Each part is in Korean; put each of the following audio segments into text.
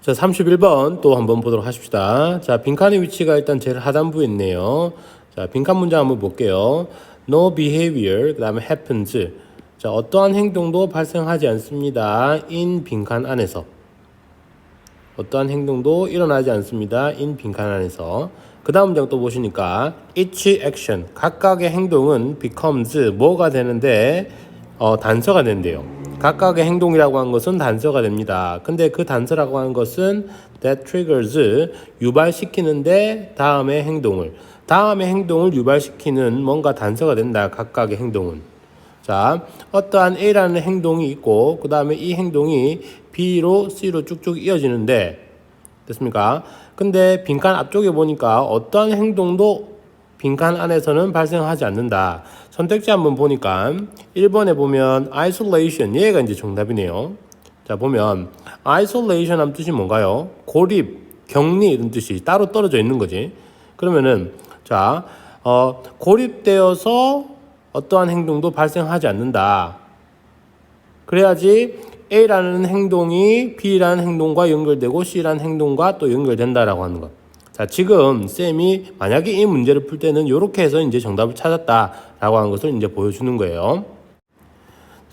자, 31번 또 한번 보도록 하십시다. 자, 빈칸의 위치가 일단 제일 하단부에 있네요. 자, 빈칸 문장 한번 볼게요. No behavior, 그 다음에 happens. 자, 어떠한 행동도 발생하지 않습니다. in 빈칸 안에서. 어떠한 행동도 일어나지 않습니다. in 빈칸 안에서. 그 다음 문장 또 보시니까 each action, 각각의 행동은 becomes 뭐가 되는데 어, 단서가 된대요. 각각의 행동이라고 한 것은 단서가 됩니다. 근데 그 단서라고 하는 것은 that triggers 유발시키는데 다음의 행동을 다음의 행동을 유발시키는 뭔가 단서가 된다. 각각의 행동은. 자, 어떠한 A라는 행동이 있고 그 다음에 이 행동이 B로 C로 쭉쭉 이어지는데 됐습니까? 근데 빈칸 앞쪽에 보니까 어떠한 행동도 빈칸 안에서는 발생하지 않는다. 선택지 한번 보니까 1번에 보면 isolation 얘가 이제 정답이네요. 자 보면 isolation 함 뜻이 뭔가요? 고립, 격리 이런 뜻이 따로 떨어져 있는 거지. 그러면은 자 어, 고립되어서 어떠한 행동도 발생하지 않는다. 그래야지 A라는 행동이 B라는 행동과 연결되고 C라는 행동과 또 연결된다라고 하는 것. 자, 지금 쌤이 만약에 이 문제를 풀 때는 이렇게 해서 이제 정답을 찾았다라고 하는 것을 이제 보여주는 거예요.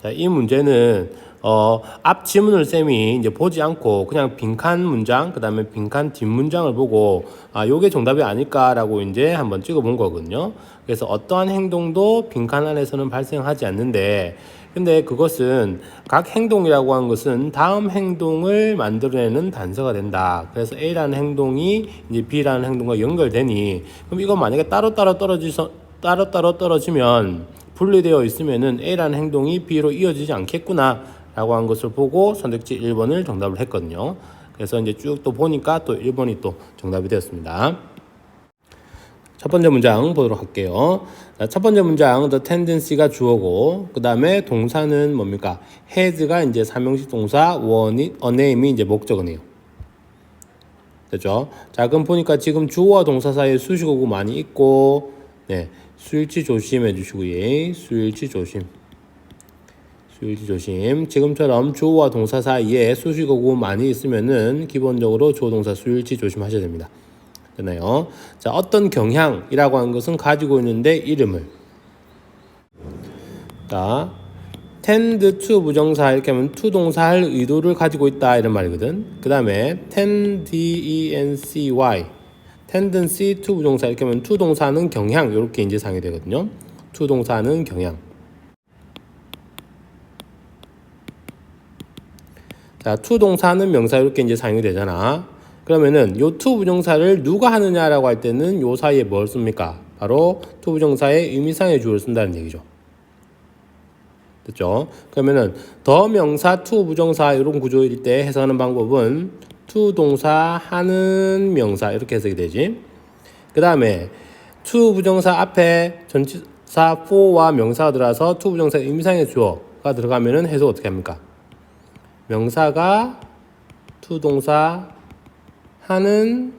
자, 이 문제는 어, 앞 지문을 쌤이 이제 보지 않고 그냥 빈칸 문장, 그 다음에 빈칸 뒷문장을 보고 아, 요게 정답이 아닐까라고 이제 한번 찍어 본 거거든요. 그래서 어떠한 행동도 빈칸 안에서는 발생하지 않는데 근데 그것은 각 행동이라고 하는 것은 다음 행동을 만들어내는 단서가 된다. 그래서 A라는 행동이 이제 B라는 행동과 연결되니 그럼 이거 만약에 따로따로 떨어지서 따로따로 떨어지면 분리되어 있으면은 A라는 행동이 B로 이어지지 않겠구나 라고 한 것을 보고 선택지 1번을 정답을 했거든요. 그래서 이제 쭉 또 보니까 또 1번이 또 정답이 되었습니다. 첫 번째 문장 보도록 할게요. 자, 첫 번째 문장 the tendency가 주어고 그 다음에 동사는 뭡니까? has가 이제 삼형식 동사 원이 a name이 이제 목적어네요. 됐죠? 자 그럼 보니까 지금 주어와 동사 사이에 수식어구 많이 있고 네 수일치 조심해 주시고 예 수일치 조심 수일치 조심 지금처럼 주어와 동사 사이에 수식어구 많이 있으면은 기본적으로 주어 동사 수일치 조심하셔야 됩니다. 되나요? 자, 어떤 경향이라고 하는 것은 가지고 있는데 이름을. 자, tend to 부정사 이렇게 하면 to 동사 할 의도를 가지고 있다 이런 말이거든. 그 다음에 tend, d-e-n-c-y tendency to 부정사 이렇게 하면 to 동사는 경향 이렇게 이제 상이 되거든요. to 동사는 경향. 자, to 동사는 명사 이렇게 이제 사용이 되잖아. 그러면은 요 to 부정사를 누가 하느냐라고 할 때는 요 사이에 뭘 씁니까? 바로 to 부정사의 의미상의 주어를 쓴다는 얘기죠. 됐죠? 그러면은 더 명사 to 부정사 이런 구조일 때 해석하는 방법은 to 동사 하는 명사 이렇게 해석이 되지. 그 다음에 to 부정사 앞에 전치사 for와 명사가 들어서 to 부정사 의미상의 주어가 들어가면은 해석 어떻게 합니까? 명사가 to 동사 하는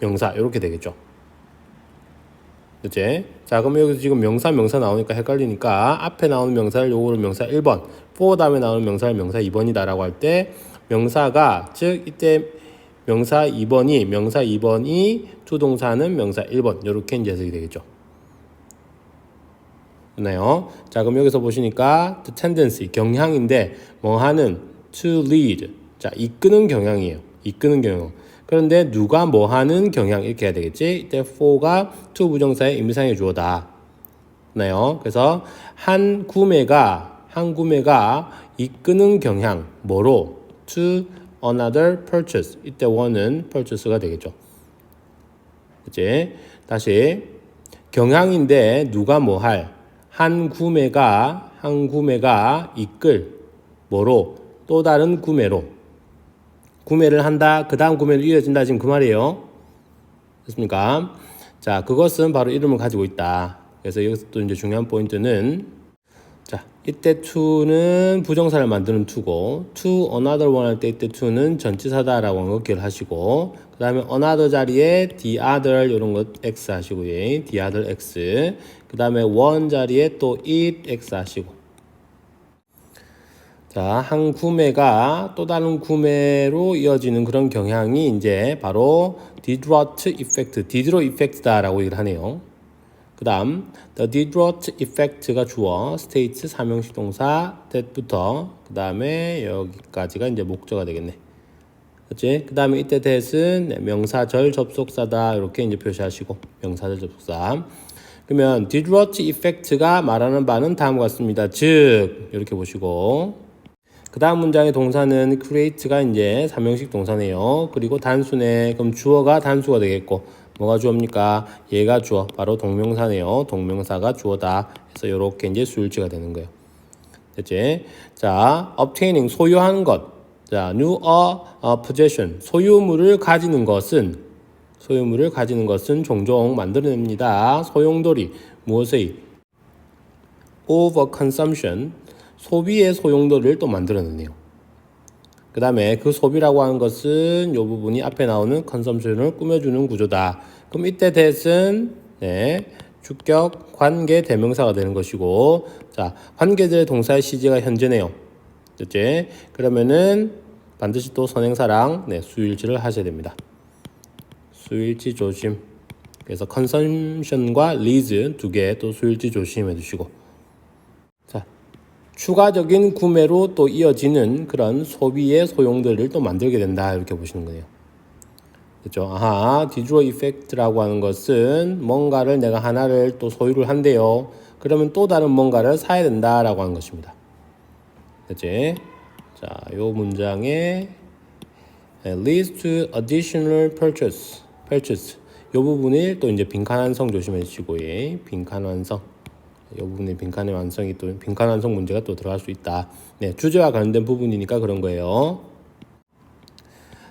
명사 이렇게 되겠죠. 그치? 자 그럼 여기서 지금 명사 명사 나오니까 헷갈리니까 앞에 나오는 명사를 요거를 명사 1번 4 다음에 나오는 명사를 명사 2번이다 라고 할 때 명사가 즉 이때 명사 2번이 명사 2번이 투동사는 명사 1번 이렇게 이제 해석이 되겠죠. 됐나요? 자 그럼 여기서 보시니까 the tendency 경향인데 뭐 하는 to lead 자 이끄는 경향이에요. 이끄는 경향. 그런데 누가 뭐 하는 경향 이렇게 해야 되겠지? 이때 for가 to 부정사의 의미상의 주어다. 나요. 그래서 한 구매가 한 구매가 이끄는 경향 뭐로 to another purchase 이때 원은 purchase가 되겠죠. 그치? 다시 경향인데 누가 뭐 할 한 구매가 한 구매가 이끌 뭐로 또 다른 구매로 구매를 한다. 그 다음 구매를 이어진다. 지금 그 말이에요. 됐습니까? 자, 그것은 바로 이름을 가지고 있다. 그래서 여기서 또 이제 중요한 포인트는 자, 이때 to는 부정사를 만드는 to고 to another one 할 때 이때 to는 전치사다라고 하는 거 기억하시고 그 다음에 another 자리에 the other 이런 것 x 하시고요. the other x 그 다음에 one 자리에 또 it x 하시고 자, 한 구매가 또 다른 구매로 이어지는 그런 경향이 이제 바로 디드로트 이펙트, 디드로 이펙트다라고 얘기를 하네요. 그 다음 the Diderot effect가 주어 states 삼형식 동사 that부터 그 다음에 여기까지가 이제 목적어가 되겠네. 그렇지? 그 다음에 이때 that은 명사절 접속사다. 이렇게 이제 표시하시고 명사절 접속사. 그러면 Diderot effect가 말하는 바는 다음과 같습니다. 즉 이렇게 보시고 그 다음 문장의 동사는 create가 이제 삼형식 동사네요. 그리고 단수네. 그럼 주어가 단수가 되겠고, 뭐가 주어입니까? 얘가 주어. 바로 동명사네요. 동명사가 주어다. 그래서 이렇게 이제 수일치가 되는 거예요. 됐지? 자, obtaining, 소유하는 것. 자, new a, a possession. 소유물을 가지는 것은, 소유물을 가지는 것은 종종 만들어냅니다. 소용돌이, 무엇의? over consumption. 소비의 소용돌이를 또 만들어내네요. 그 다음에 그 소비라고 하는 것은 이 부분이 앞에 나오는 컨섬션을 꾸며주는 구조다. 그럼 이때 대은 네, 주격 관계 대명사가 되는 것이고 자 관계들의 동사의 시제가 현재네요. 됐지? 그러면은 반드시 또 선행사랑 네, 수일치를 하셔야 됩니다. 수일치 조심. 그래서 컨섬션과 리즈 두 개 또 수일치 조심해 두시고 자 추가적인 구매로 또 이어지는 그런 소비의 소용들을 또 만들게 된다 이렇게 보시는 거예요. 그렇죠? 아하, 디드로 이펙트라고 하는 것은 뭔가를 내가 하나를 또 소유를 한대요. 그러면 또 다른 뭔가를 사야 된다라고 하는 것입니다. 그렇지? 자, 요 문장에 leads to additional purchase, purchase. 요 부분을 또 이제 빈칸 완성 조심해 주시고, 예. 빈칸 완성. 이 부분에 빈칸의 완성이 또 빈칸 완성 문제가 또 들어갈 수 있다. 네, 주제와 관련된 부분이니까 그런 거예요.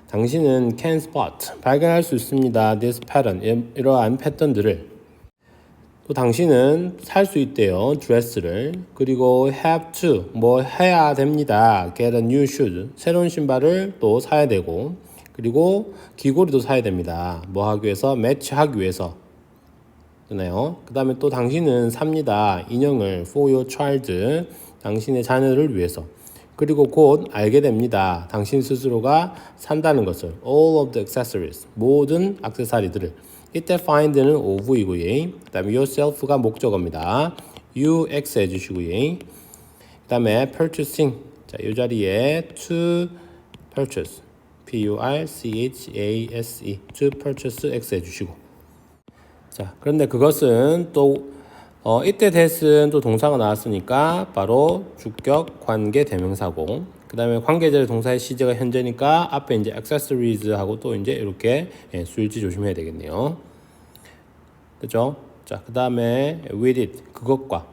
당신은 can spot 발견할 수 있습니다. this pattern 이- 이러한 패턴들을 또 당신은 살 수 있대요. 드레스를 그리고 have to 뭐 해야 됩니다. get a new shoes 새로운 신발을 또 사야 되고 그리고 귀걸이도 사야 됩니다. 뭐 하기 위해서 매치하기 위해서 되나요? 그 다음에 또 당신은 삽니다. 인형을 for your child 당신의 자녀를 위해서 그리고 곧 알게 됩니다. 당신 스스로가 산다는 것을 all of the accessories 모든 액세서리들을 이때 find는 of이고요. 그 다음에 yourself가 목적어입니다. you x 해주시고요. 그 다음에 purchasing 자, 이 자리에 to purchase p u r c h a s e to purchase x 해주시고 자, 그런데 그것은 또 어, 이때 대은 또 동사가 나왔으니까 바로 주격 관계 대명사고 그 다음에 관계절 동사의 시제가 현재니까 앞에 이제 accessories하고 또 이제 이렇게 예, 수일지 조심해야 되겠네요. 그죠? 자, 그 다음에 with it 그것과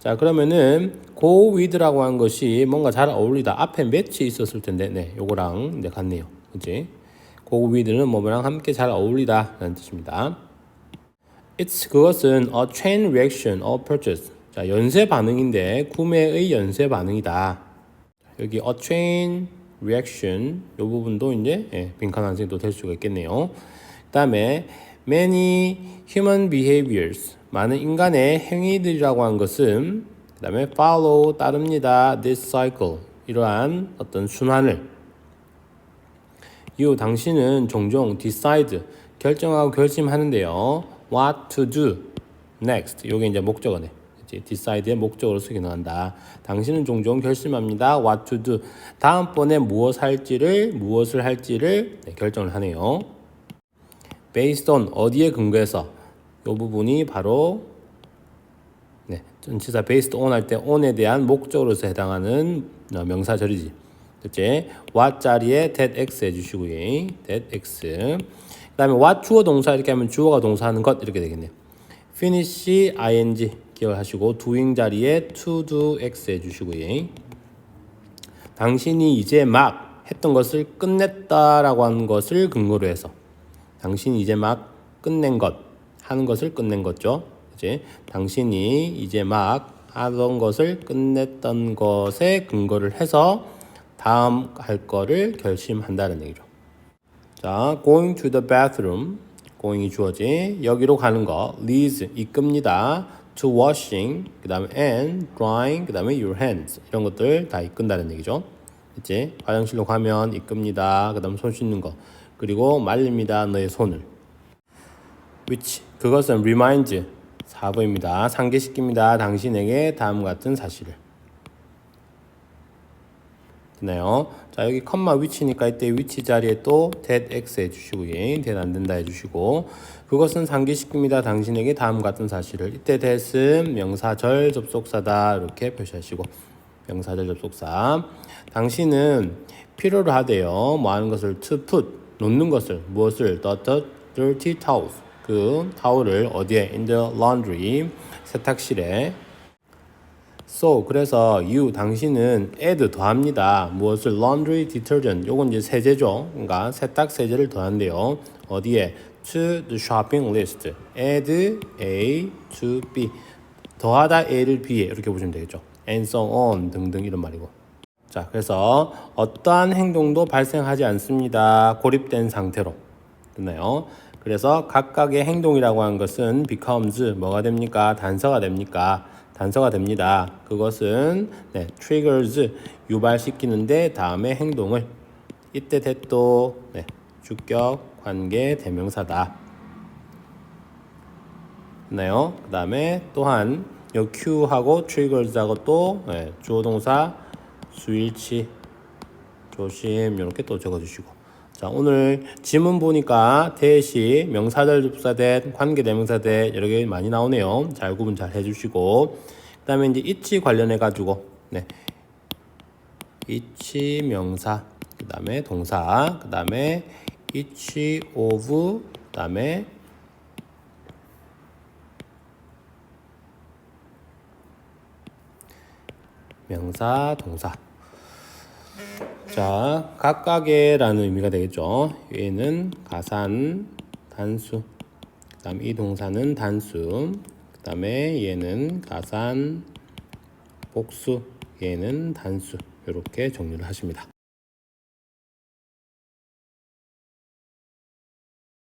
자 그러면은 go with라고 한 것이 뭔가 잘 어울리다 앞에 매치 있었을 텐데 네 요거랑 이제 같네요. 그지? go with는 뭐뭐랑 함께 잘 어울리다 라는 뜻입니다. It's 그것은 a chain reaction of purchase. 자, 연쇄 반응인데 구매의 연쇄 반응이다. 여기 a chain reaction 이 부분도 이제 예, 빈칸 완성도 될 수가 있겠네요. 그다음에 many human behaviors 많은 인간의 행위들이라고 한 것은 그다음에 follow 따릅니다. this cycle 이러한 어떤 순환을 you 당신은 종종 decide 결정하고 결심하는데요. What to do next 요게 이제 목적어네. decide의 목적어로 쓰기 나간다. 당신은 종종 결심합니다. what to do 다음번에 무엇 할지를 무엇을 할지를 네, 결정을 하네요. based on 어디에 근거해서 요 부분이 바로 네, 전치사 based on 할 때 on에 대한 목적으로서 해당하는 어, 명사절이지. 그치? what 자리에 that x 해주시고요. that x. 그 다음에 what 주어 동사 이렇게 하면 주어가 동사하는 것 이렇게 되겠네요. finish ing 기억하시고 doing 자리에 to do x 해주시고요. 당신이 이제 막 했던 것을 끝냈다라고 하는 것을 근거로 해서 당신이 이제 막 끝낸 것 하는 것을 끝낸 거죠. 이제 당신이 이제 막 하던 것을 끝냈던 것에 근거를 해서 다음 할 거를 결심한다는 얘기죠. 자, going to the bathroom. going이 주어지 여기로 가는 거 leads 이끕니다. to washing, 그 다음에 and drying, 그 다음에 your hands 이런 것들 다 이끈다는 얘기죠. 이제 화장실로 가면 이끕니다. 그 다음 손 씻는 거 그리고 말립니다. 너의 손을. which 그것은 reminds 4번입니다. 상기시킵니다. 당신에게 다음 같은 사실을. 되나요? 자 여기 컴마 위치니까 이때 위치 자리에 또 that x 해주시고 예, that 안 된다 해주시고 그것은 상기시킵니다. 당신에게 다음 같은 사실을. 이때 that은 명사절 접속사다 이렇게 표시하시고 명사절 접속사. 당신은 필요로 하대요. 뭐 하는 것을? to put 놓는 것을. 무엇을? the, the dirty towels. 그 타올을 어디에? in the laundry 세탁실에 So 그래서 you 당신은 add 더합니다. 무엇을 laundry detergent 요건 이제 세제죠. 그러니까 세탁 세제를 더한대요. 어디에 to the shopping list. add A to B. 더하다 A를 B에 이렇게 보시면 되겠죠. and so on 등등 이런 말이고. 자, 그래서 어떠한 행동도 발생하지 않습니다. 고립된 상태로. 됐나요? 그래서 각각의 행동이라고 하는 것은 becomes 뭐가 됩니까? 단서가 됩니까? 단서가 됩니다. 그것은 네, triggers 유발시키는데 다음에 행동을 이때 대도 네, 주격 관계 대명사다. 됐나요? 그 다음에 또한 요 Q하고 triggers하고 또 네, 주어 동사 수일치 조심 이렇게 또 적어 주시고 자 오늘 지문 보니까 대시 명사절 접사대 관계대명사대 여러 개 많이 나오네요. 잘 구분 잘 해주시고. 그 다음에 이제 이치 관련해 가지고 네. 이치 명사 그 다음에 동사 그 다음에 이치 오브 그 다음에 명사 동사 자, 각각의라는 의미가 되겠죠. 얘는 가산 단수. 그다음 이 동사는 단수. 그다음에 얘는 가산 복수. 얘는 단수. 이렇게 정리를 하십니다.